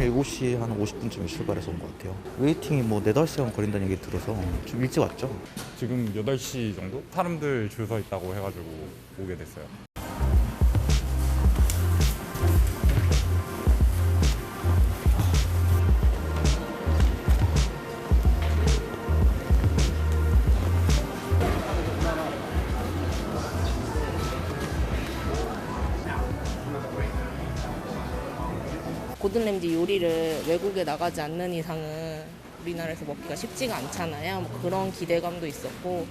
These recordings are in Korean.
한 7시 한 50분쯤에 출발해서 온 것 같아요. 웨이팅이 뭐 4, 5시간 걸린다는 얘기 들어서 좀 일찍 왔죠. 지금 8시 정도? 사람들 줄 서 있다고 해가지고 오게 됐어요. 고든 램지 요리를 외국에 나가지 않는 이상은 우리나라에서 먹기가 쉽지가 않잖아요. 뭐 그런 기대감도 있었고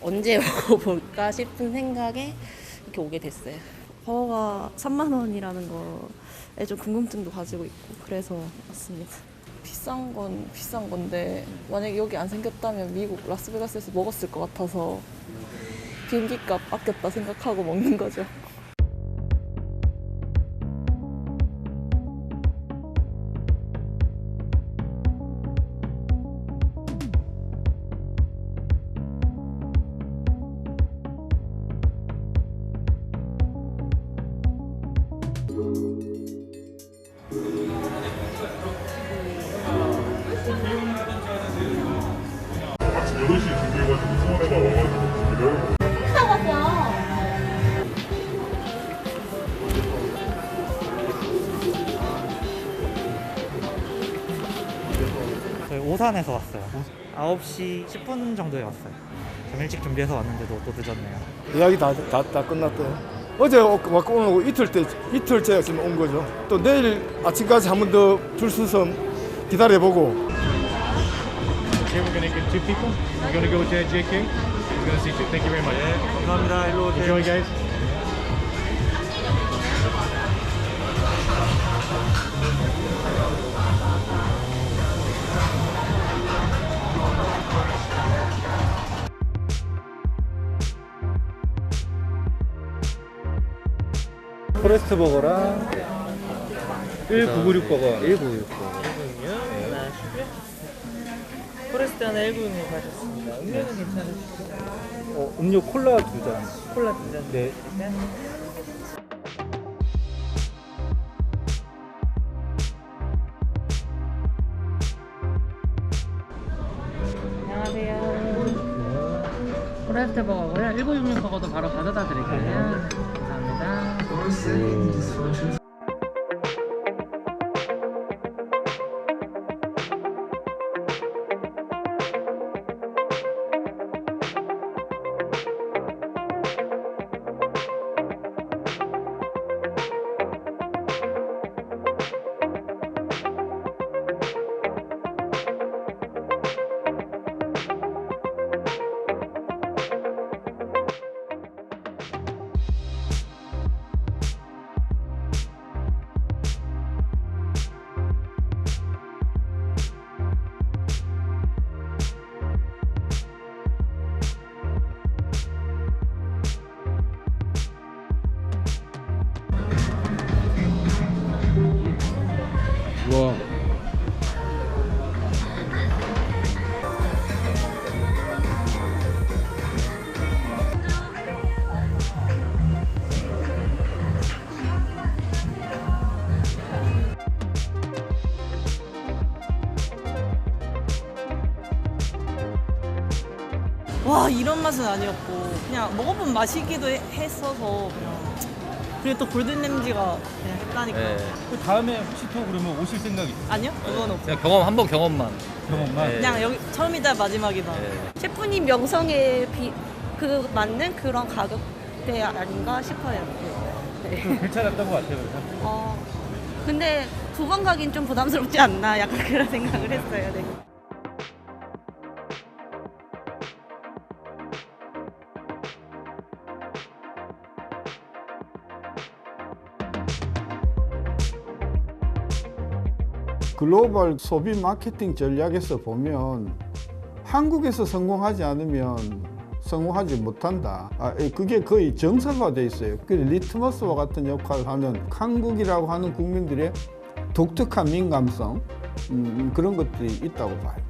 언제 먹어볼까 싶은 생각에 이렇게 오게 됐어요. 버거가 3만 원이라는 거에 좀 궁금증도 가지고 있고 그래서 왔습니다. 비싼 건 비싼 건데 만약에 여기 안 생겼다면 미국 라스베가스에서 먹었을 것 같아서 비행기 값 아꼈다 생각하고 먹는 거죠. 오산에서 왔어요. 9시 10분 정도에 왔어요. 좀 일찍 준비해서 왔는데도 또 늦었네요. 이야기 다, 다, 다 끝났대요. 어제 왔고 오늘 오고 이틀째, 이틀째 지금 온 거죠. 또 내일 아침까지 한 번 더줄 서서 기다려보고 Okay, we're gonna get two people. We're gonna go with uh, JK. We're gonna see two. Thank you very much. 감사합니다. 일로 오세요. Enjoy, guys. 포레스트 버거랑 1996 버거 1966. 포레스트 하나 196 가셨습니다. 음료는 괜찮으시죠? 어, 음료 콜라 두 잔. 콜라 두 잔. 네. 안녕하세요. 포레스트 버거고요. 1966 버거도 바로 가져다 드릴게요. 감사합니다. 와. 와 이런 맛은 아니었고 그냥 먹어본 맛이기도 해- 했어서 그냥 그리고 또 골든 램지가 그냥 했다니까 그 다음에 혹시 또 그러면 오실 생각 있어요? 아니요 그건 없어 그냥 경험 한 번 경험만. 경험만? 그냥 여기 처음이자 마지막이다 셰프님 명성에 비, 그 맞는 그런 가격대 아닌가 싶어요. 네. 좀 괜찮았던 것 같아요. 그래서. 어, 근데 두 번 가긴 좀 부담스럽지 않나 약간 그런 생각을 했어요. 네. 글로벌 소비 마케팅 전략에서 보면 한국에서 성공하지 않으면 성공하지 못한다. 아, 예, 그게 거의 정서가 돼 있어요. 그 리트머스와 같은 역할을 하는 한국이라고 하는 국민들의 독특한 민감성 음, 그런 것들이 있다고 봐요.